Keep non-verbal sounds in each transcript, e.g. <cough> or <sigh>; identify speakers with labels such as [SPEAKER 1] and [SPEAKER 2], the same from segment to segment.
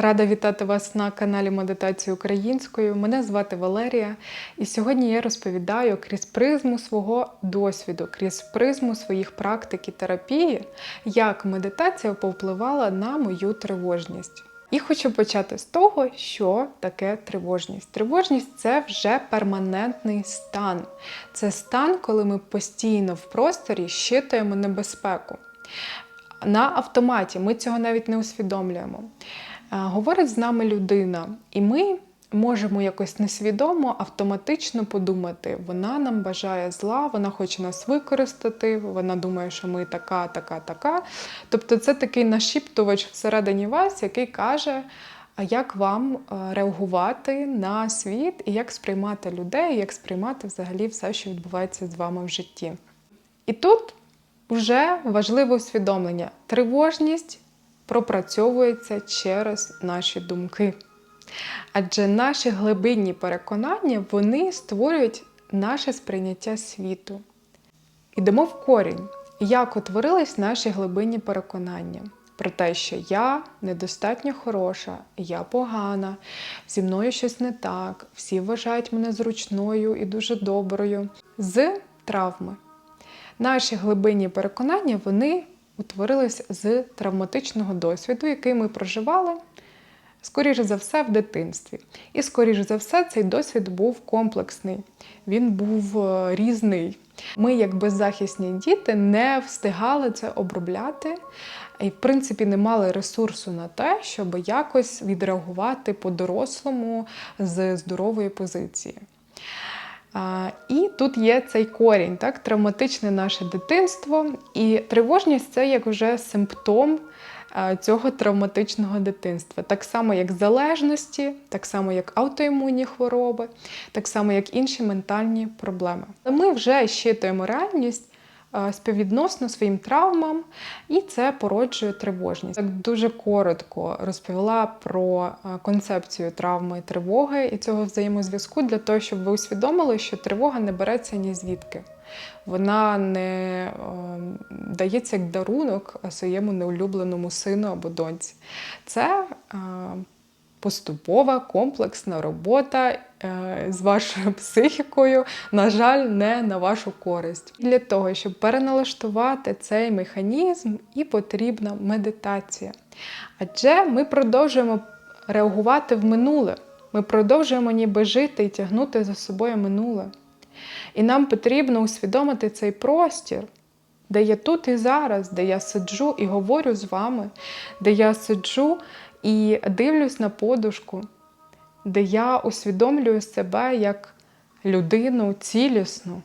[SPEAKER 1] Рада вітати вас на каналі Медитації українською. Мене звати Валерія, і сьогодні я розповідаю крізь призму свого досвіду, крізь призму своїх практик і терапії, як медитація повпливала на мою тривожність. І хочу почати з того, що таке тривожність. Тривожність це вже перманентний стан. Це стан, коли ми постійно в просторі щитуємо небезпеку. На автоматі ми цього навіть не усвідомлюємо. Говорить з нами людина, і ми можемо якось несвідомо, автоматично подумати, вона нам бажає зла, вона хоче нас використати, вона думає, що ми така, така, така. Тобто це такий нашіптувач всередині вас, який каже, як вам е, реагувати на світ і як сприймати людей, як сприймати взагалі все, що відбувається з вами в житті. І тут вже важливе усвідомлення. Тривожність пропрацьовується через наші думки. Адже наші глибинні переконання вони створюють наше сприйняття світу. Ідемо в корінь, як утворились наші глибинні переконання про те, що я недостатньо хороша, я погана, зі мною щось не так, всі вважають мене зручною і дуже доброю. З травми. Наші глибинні переконання вони утворились з травматичного досвіду, який ми проживали, скоріше за все, в дитинстві. І, скоріше за все, цей досвід був комплексний, він був е, різний. Ми, як беззахисні діти, не встигали це обробляти і, в принципі, не мали ресурсу на те, щоб якось відреагувати по-дорослому з здорової позиції. І тут є цей корінь, так, травматичне наше дитинство. І тривожність це як вже симптом цього травматичного дитинства. Так само, як залежності, так само, як аутоімунні хвороби, так само, як інші ментальні проблеми. Ми вже щитуємо реальність. А, Співвідносно своїм травмам, і це породжує тривожність. Так дуже коротко розповіла про концепцію травми і тривоги і цього взаємозв'язку для того, щоб ви усвідомили, що тривога не береться ні звідки. Вона не е, дається як дарунок своєму неулюбленому сину або доньці. Це е, поступова комплексна робота е, з вашою <laughs> психікою, на жаль, не на вашу користь. Для того, щоб переналаштувати цей механізм, і потрібна медитація. Адже ми продовжуємо реагувати в минуле. Ми продовжуємо ніби жити і тягнути за собою минуле. І нам потрібно усвідомити цей простір, де я тут і зараз, де я сиджу і говорю з вами, де я сиджу і дивлюсь на подушку, де я усвідомлюю себе як людину цілісну.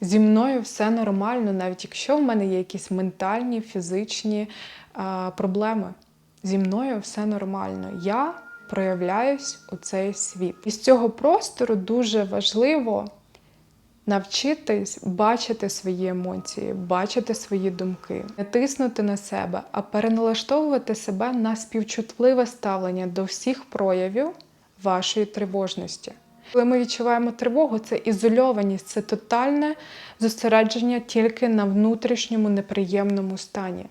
[SPEAKER 1] Зі мною все нормально, навіть якщо в мене є якісь ментальні, фізичні а, проблеми. Зі мною все нормально. Я проявляюсь у цей світ. І з цього простору дуже важливо навчитись бачити свої емоції, бачити свої думки, не тиснути на себе, а переналаштовувати себе на співчутливе ставлення до всіх проявів вашої тривожності. Коли ми відчуваємо тривогу, це ізольованість, це тотальне зосередження тільки на внутрішньому неприємному стані.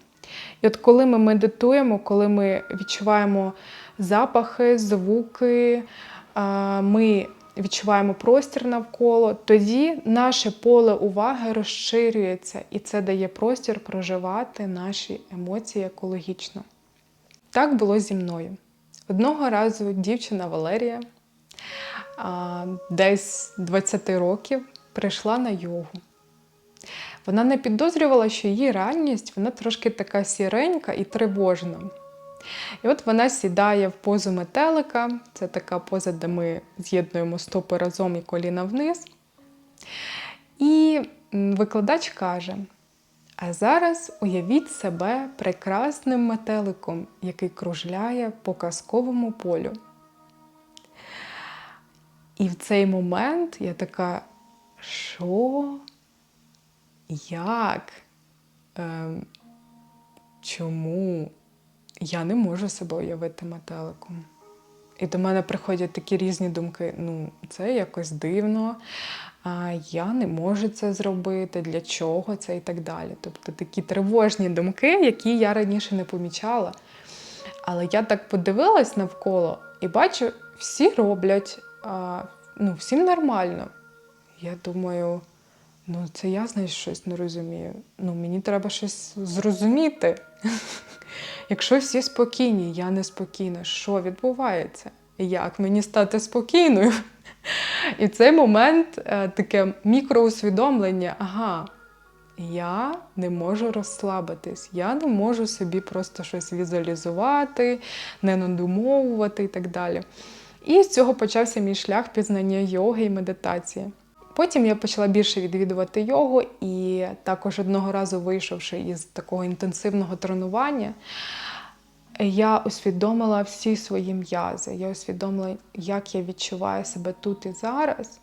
[SPEAKER 1] І от коли ми медитуємо, коли ми відчуваємо запахи, звуки, ми відчуваємо простір навколо, тоді наше поле уваги розширюється, і це дає простір проживати наші емоції екологічно. Так було зі мною. Одного разу дівчина Валерія, десь 20 років, прийшла на йогу. Вона не підозрювала, що її реальність вона трошки така сіренька і тривожна. І от вона сідає в позу метелика. Це така поза, де ми з'єднуємо стопи разом і коліна вниз. І викладач каже: а зараз уявіть себе прекрасним метеликом, який кружляє по казковому полю. І в цей момент я така, що? Як? Ем, чому? я не можу себе уявити метеликом. І до мене приходять такі різні думки: ну, це якось дивно, а я не можу це зробити, для чого це і так далі. Тобто такі тривожні думки, які я раніше не помічала. Але я так подивилась навколо і бачу, всі роблять, а, ну, всім нормально. Я думаю, ну це я знаєш, щось не розумію. Ну, мені треба щось зрозуміти. <laughs> Якщо всі спокійні, я не спокійна, що відбувається? Як мені стати спокійною? <laughs> І в цей момент е, таке мікроусвідомлення, ага, я не можу розслабитись, я не можу собі просто щось візуалізувати, не надумовувати і так далі. І з цього почався мій шлях пізнання йоги і медитації. Потім я почала більше відвідувати йогу, і також одного разу вийшовши із такого інтенсивного тренування, я усвідомила всі свої м'язи. Я усвідомила, як я відчуваю себе тут і зараз.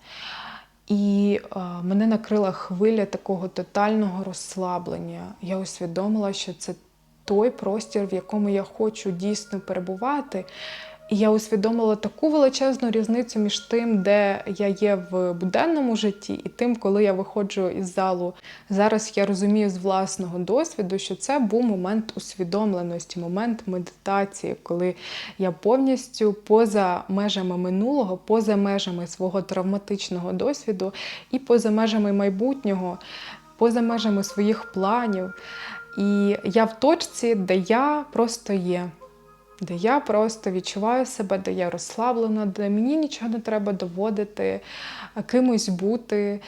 [SPEAKER 1] І е, мене накрила хвиля такого тотального розслаблення. Я усвідомила, що це той простір, в якому я хочу дійсно перебувати. І я усвідомила таку величезну різницю між тим, де я є в буденному житті, і тим, коли я виходжу із залу. Зараз я розумію з власного досвіду, що це був момент усвідомленості, момент медитації, коли я повністю поза межами минулого, поза межами свого травматичного досвіду і поза межами майбутнього, поза межами своїх планів. І я в точці, де я просто є де я просто відчуваю себе, де я розслаблена, де мені нічого не треба доводити, кимось бути,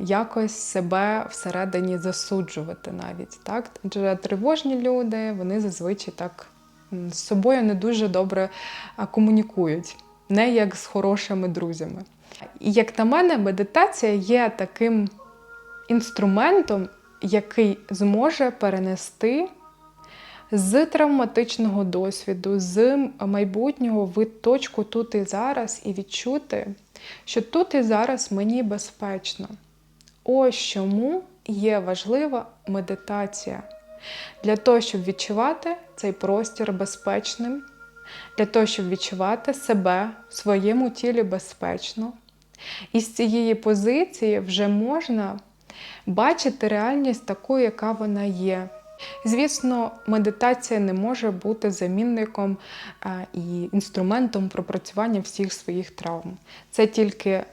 [SPEAKER 1] якось себе всередині засуджувати навіть. Так? Адже тривожні люди, вони зазвичай так з собою не дуже добре комунікують, не як з хорошими друзями. І як на мене, медитація є таким інструментом, який зможе перенести з травматичного досвіду, з майбутнього в точку тут і зараз, і відчути, що тут і зараз мені безпечно. Ось чому є важлива медитація. Для того, щоб відчувати цей простір безпечним, для того, щоб відчувати себе в своєму тілі безпечно. І з цієї позиції вже можна бачити реальність такою, яка вона є. Звісно, медитація не може бути замінником е, і інструментом пропрацювання всіх своїх травм. Це тільки е,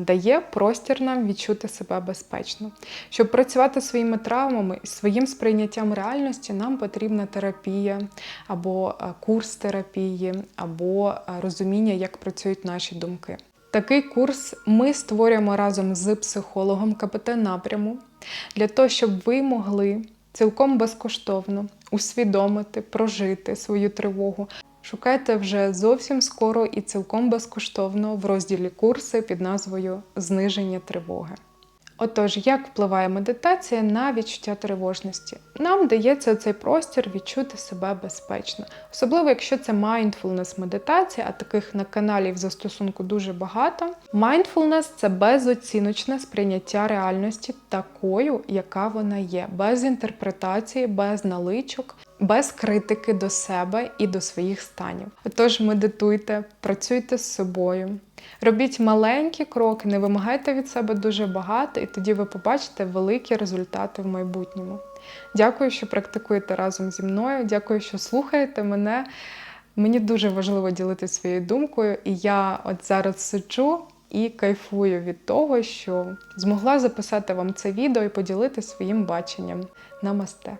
[SPEAKER 1] дає простір нам відчути себе безпечно. Щоб працювати своїми травмами і своїм сприйняттям реальності, нам потрібна терапія, або е, курс терапії, або розуміння, як працюють наші думки. Такий курс ми створюємо разом з психологом КПТ напряму для того, щоб ви могли цілком безкоштовно усвідомити, прожити свою тривогу. Шукайте вже зовсім скоро і цілком безкоштовно в розділі курси під назвою Зниження тривоги. Отож, як впливає медитація на відчуття тривожності? Нам дається цей простір відчути себе безпечно, особливо якщо це mindfulness медитація, а таких на каналі в застосунку дуже багато. Mindfulness – це безоціночне сприйняття реальності такою, яка вона є, без інтерпретації, без наличок, без критики до себе і до своїх станів. Отож, медитуйте, працюйте з собою. Робіть маленькі кроки, не вимагайте від себе дуже багато, і тоді ви побачите великі результати в майбутньому. Дякую, що практикуєте разом зі мною. Дякую, що слухаєте мене. Мені дуже важливо ділитися своєю думкою, і я от зараз сиджу і кайфую від того, що змогла записати вам це відео і поділитися своїм баченням. Намасте!